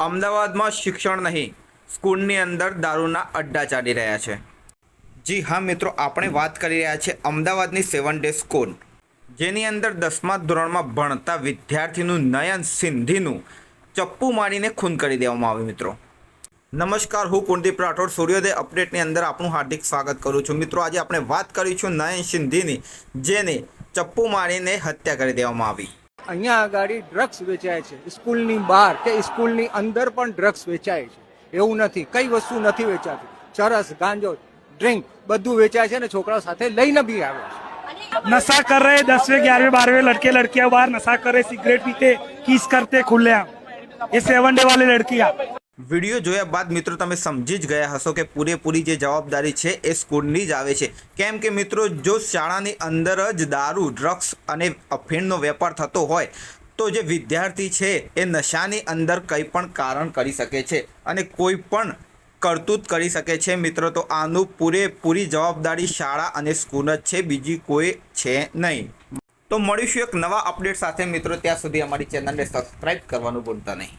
અમદાવાદમાં શિક્ષણ નહીં, સ્કૂલની અંદર દારૂના અડ્ડા ચાલી રહ્યા છે. જી હા મિત્રો, આપણે વાત કરી રહ્યા છીએ અમદાવાદની સેવન ડે સ્કૂલ, જેની અંદર દસમા ધોરણમાં ભણતા વિદ્યાર્થીનું નયન સિંધીનું ચપ્પુ મારીને ખૂન કરી દેવામાં આવ્યું મિત્રો. નમસ્કાર, હું કુલદીપ રાઠોડ, સૂર્યોદય અપડેટની અંદર આપનું હાર્દિક સ્વાગત કરું છું. મિત્રો, આજે આપણે વાત કરીશું નયન સિંધીની, જેને ચપ્પુ મારીને હત્યા કરી દેવામાં આવી. અહીંયા આગળ ડ્રગ્સ વેચાય છે સ્કૂલની બહાર કે સ્કૂલની અંદર પણ ડ્રગ્સ વેચાય છે એવું નથી કઈ વસ્તુ નથી વેચાતી ચરસ ગાંજો ડ્રિંક બધું વેચાય છે ને છોકરાઓ સાથે લઈને બી આવે છે नशा कर रहे दसवें ग्यारहवें बारहवें लड़के लड़कियां बाहर नशा कर रहे सिगरेट पीते किस करते खुले ये सेवन डे वाले लड़कियां વીડિયો જોયા બાદ મિત્રો તમે સમજી જ ગયા હશો કે પૂરેપૂરી જે જવાબદારી છે એ સ્કૂલની જ આવે છે. કેમ કે મિત્રો જો શાળાની અંદર જ દારૂ, ડ્રગ્સ અને અફીણનો વેપાર થતો હોય, તો જે વિદ્યાર્થી છે એ નશાની અંદર કંઈ પણ કારણ કરી શકે છે અને કોઈ પણ કરતૂત કરી શકે છે. મિત્રો, તો આનું પૂરેપૂરી જવાબદારી શાળા અને સ્કૂલ જ છે, બીજી કોઈ છે નહીં. તો મળીશું એક નવા અપડેટ સાથે. મિત્રો, ત્યાં સુધી અમારી ચેનલને સબસ્ક્રાઈબ કરવાનું ભૂલતા નહીં.